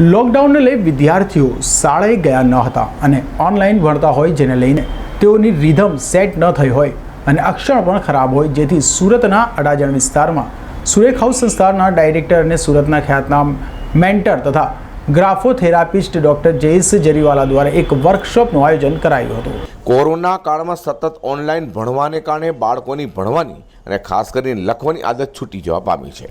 લોકડાઉનને લઈ વિદ્યાર્થીઓ શાળાએ ગયા ન હતા અને ઓનલાઈન ભણતા હોય જેને લઈને તેઓની રિધમ સેટ ન થઈ હોય અને અક્ષર પણ ખરાબ હોય, જેથી સુરતના અડાજણ વિસ્તારમાં સુરેખ હાઉસ સંસ્થાના ડાયરેક્ટર અને સુરતના ખ્યાતનામ મેન્ટર તથા ગ્રાફોથેરાપિસ્ટ ડૉક્ટર જયેશ જરીવાલા દ્વારા એક વર્કશોપનું આયોજન કરાયું હતું. કોરોના કાળમાં સતત ઓનલાઈન ભણવાને કારણે બાળકોની ભણવાની અને ખાસ કરીને લખવાની આદત છૂટી જવા પામી છે.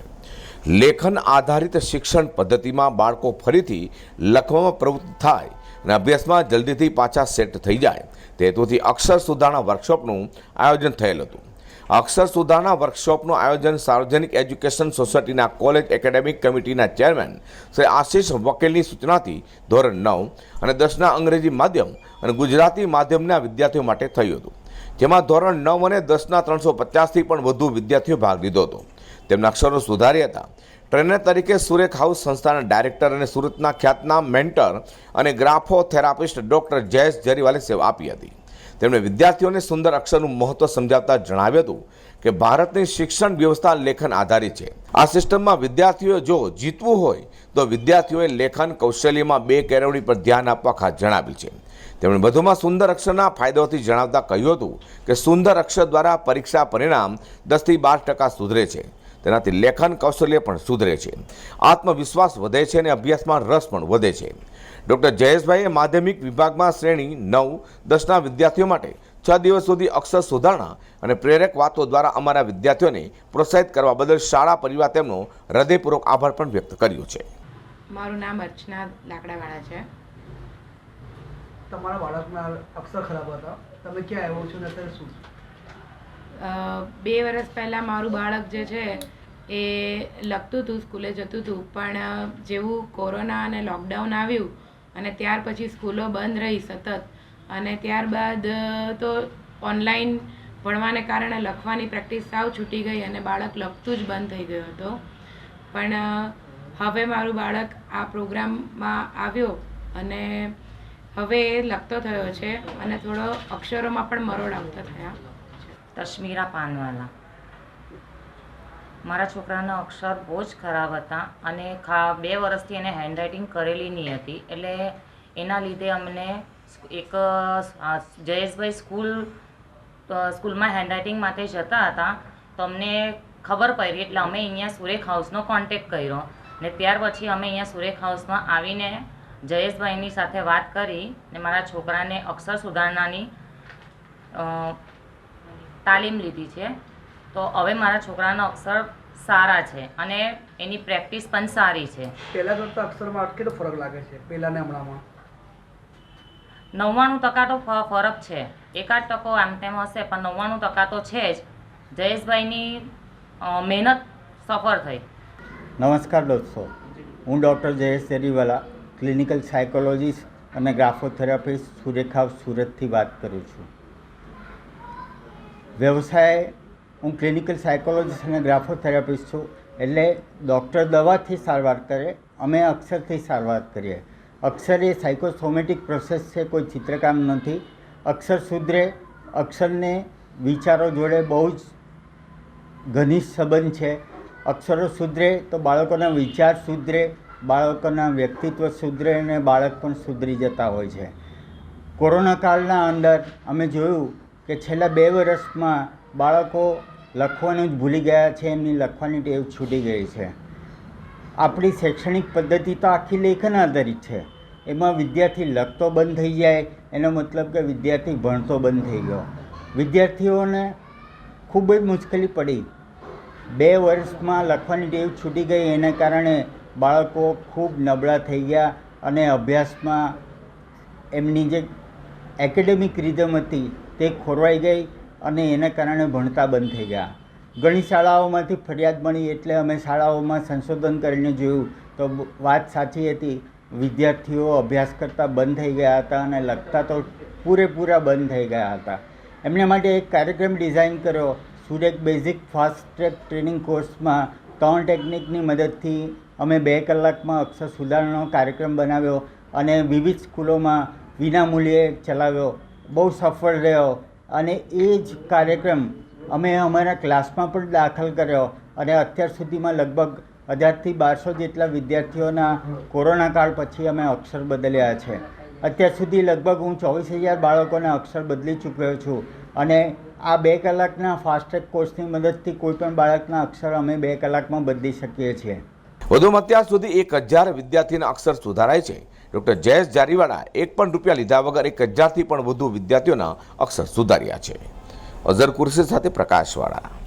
લેખન આધારિત શિક્ષણ પદ્ધતિમાં બાળકો ફરીથી લખવામાં પ્રવૃત્ત થાય અને અભ્યાસમાં જલ્દીથી પાછા સેટ થઈ જાય. તે હેતુથી અક્ષર સુધારણા વર્કશોપનું આયોજન થયેલ હતું. અક્ષર સુધારણા વર્કશોપનું આયોજન સાર્વજનિક એજ્યુકેશન સોસાયટીના કોલેજ એકેડેમિક કમિટીના ચેરમેન શ્રી આશીષ વકીલની સૂચનાથી ધોરણ નવ અને દસના અંગ્રેજી માધ્યમ અને ગુજરાતી માધ્યમના વિદ્યાર્થીઓ માટે થયું હતું. જેમાં ધોરણ નવ અને દસના ત્રણસો પચાસથી પણ વધુ વિદ્યાર્થીઓ ભાગ લીધો હતો. તેમના અક્ષરો સુધાર્યા હતા. ટ્રેનર તરીકે સુરેખ હાઉસ સંસ્થાના ડાયરેક્ટર અને સુરતના ખ્યાતનામ મેન્ટર અને ગ્રાફો થેરાપિસ્ટ ડૉક્ટર જયેશ જરીવાલે સેવા આપી હતી. તેમણે વિદ્યાર્થીઓને સુંદર અક્ષરનું મહત્વ સમજાવતા જણાવ્યું હતું કે ભારતની શિક્ષણ વ્યવસ્થા લેખન આધારિત છે. આ સિસ્ટમમાં વિદ્યાર્થીઓએ જો જીતવું હોય, તો વિદ્યાર્થીઓએ લેખન કૌશલ્યમાં બે કેળવણી પર ધ્યાન આપવા ખાસ જણાવ્યું છે. તેમણે વધુમાં સુંદર અક્ષરના ફાયદાઓથી જણાવતા કહ્યું હતું કે સુંદર અક્ષર દ્વારા પરીક્ષા પરિણામ દસથી બાર ટકા સુધરે છે. તેનાથી લેખન કૌશલ્ય પણ સુધરે છે. આત્મવિશ્વાસ વધે છે અને અભ્યાસમાં રસ પણ વધે છે. ડૉક્ટર જયેશભાઈએ માધ્યમિક વિભાગમાં શ્રેણી નવ દસના વિદ્યાર્થીઓ માટે છ દિવસ સુધી અક્ષર સુધારણા અને પ્રેરક વાતો દ્વારા અમારા વિદ્યાર્થીઓને પ્રોત્સાહિત કરવા બદલ શાળા પરિવાર તેમનો હૃદયપૂર્વક આભાર પણ વ્યક્ત કર્યો છે. મારું નામ અર્ચના લાકડાવાળા છે. તમારા બાળકના અક્ષર ખરાબ હતા. તમે ક્યાં આવ્યો છો ને અત્યારે શું? બે વર્ષ પહેલાં મારું બાળક જે છે એ લખતું હતું, સ્કૂલે જતું હતું. પણ જેવું કોરોના અને લોકડાઉન આવ્યું અને ત્યાર પછી સ્કૂલો બંધ રહી સતત અને ત્યારબાદ તો ઓનલાઈન ભણવાને કારણે લખવાની પ્રેક્ટિસ સાવ છૂટી ગઈ અને બાળક લખતું જ બંધ થઈ ગયો હતો. પણ હવે મારું બાળક આ પ્રોગ્રામમાં આવ્યો અને હવે એ લખતો થયો છે અને થોડો અક્ષરોમાં પણ મરોડ આવતા થયા તશ્મીરા પાનવાલા. મારા છોકરાના અક્ષર બહુ જ ખરાબ હતા અને ખા બે વર્ષથી એને હેન્ડરાઇટિંગ કરેલી નહીં હતી. એટલે એના લીધે અમને એક જયેશભાઈ સ્કૂલ સ્કૂલમાં હેન્ડરાઇટિંગ માટે જતા હતા. તો અમને ખબર પડી, એટલે અમે અહીંયા સુરેખ હાઉસનો કોન્ટેક કર્યો. ને ત્યાર પછી અમે અહીંયા સુરેખ હાઉસમાં આવીને જયેશભાઈની સાથે વાત કરી ને મારા છોકરાને અક્ષર સુધારણાની તાલીમ લીધી છે. તો હવે મારા છોકરાના અક્ષર સારા છે અને એની પ્રેક્ટિસ પણ સારી છે. પહેલાં કરતાં અક્ષરમાં કેટલો ફરક લાગે છે પહેલાંને હમણાંમાં. નવ્વાણું ટકા તો ફરક છે. એકાદ ટકો આમ તેમ હશે પણ નવ્વાણું ટકા તો છે જ. જયેશભાઈની મહેનત સફળ થઈ. નમસ્કાર દોસ્તો. હું doctor Jayesh Terivala clinical psychologist અને ગ્રાફોથેરાપિસ્ટ સુરેખા સુરતથી વાત કરું છું. વ્યવસાય હું ક્લિનિકલ સાયકોલોજીસ્ટ અને ગ્રાફોથેરાપિસ્ટ છું. એટલે ડૉક્ટર દવાથી સારવાર કરે, અમે અક્ષરથી સારવાર કરીએ. અક્ષર એ સાયકોસોમેટિક પ્રોસેસ છે, કોઈ ચિત્રકામ નથી. અક્ષર સુધરે, અક્ષરને વિચારો જોડે બહુ જ ઘનિષ્ઠ સંબંધ છે. અક્ષરો સુધરે તો બાળકોના વિચાર સુધરે, બાળકોના વ્યક્તિત્વ સુધરે અને બાળક પણ સુધરી જતા હોય છે. કોરોના કાળના અંદર અમે જોયું કે છેલ્લા બે વર્ષમાં બાળકો લખવાનું જ ભૂલી ગયા છે, એમની લખવાની ટેવ છૂટી ગઈ છે. આપણી શૈક્ષણિક પદ્ધતિ તો આખી લેખન આધારિત છે. એમાં વિદ્યાર્થી લખતો બંધ થઈ જાય, એનો મતલબ કે વિદ્યાર્થી ભણતો બંધ થઈ ગયો. વિદ્યાર્થીઓને ખૂબ જ મુશ્કેલી પડી. બે વર્ષમાં લખવાની ટેવ છૂટી ગઈ, એને કારણે બાળકો ખૂબ નબળા થઈ ગયા અને અભ્યાસમાં એમની જે એકેડેમિક રિધમ હતી તે ખોરવાઈ ગઈ. અને એને કારણે ભણતા બંધ થઈ ગયા. ઘણી શાળાઓમાંથી ફરિયાદ મળી એટલે અમે શાળાઓમાં સંશોધન કરીને જોયું તો વાત સાચી હતી. વિદ્યાર્થીઓ અભ્યાસ કરતાં બંધ થઈ ગયા હતા અને લખતા તો પૂરેપૂરા બંધ થઈ ગયા હતા. એમના માટે એક કાર્યક્રમ ડિઝાઇન કર્યો. સુરેખ બેઝિક ફાસ્ટ ટ્રેક ટ્રેનિંગ કોર્સમાં ત્રણ ટેકનિકની મદદથી અમે બે કલાકમાં અક્ષર સુધારણાનો કાર્યક્રમ બનાવ્યો અને વિવિધ સ્કૂલોમાં વિનામૂલ્યે ચલાવ્યો. બહુ સફળ રહ્યો. અને એ જ કાર્યક્રમ અમે અમારા ક્લાસમાં પણ દાખલ કર્યો અને અત્યાર સુધીમાં લગભગ હજારથી બારસો જેટલા વિદ્યાર્થીઓના કોરોના કાળ પછી અમે અક્ષર બદલ્યા છે. અત્યાર સુધી લગભગ હું ચોવીસ હજાર બાળકોને અક્ષર બદલી ચૂક્યો છું અને આ બે કલાકના ફાસ્ટ ટ્રેક કોર્સની મદદથી કોઈપણ બાળકના અક્ષર અમે બે કલાકમાં બદલી શકીએ છીએ. વધુમાં અત્યાર સુધી એક હજાર વિદ્યાર્થીના અક્ષર સુધારાય છે. ડૉક્ટર જયેશ જારીવાળા એક પણ રૂપિયા લીધા વગર એક હજારથી પણ વધુ વિદ્યાર્થીઓના અક્ષર સુધાર્યા છે. અઝર કુરશી સાથે પ્રકાશવાળા.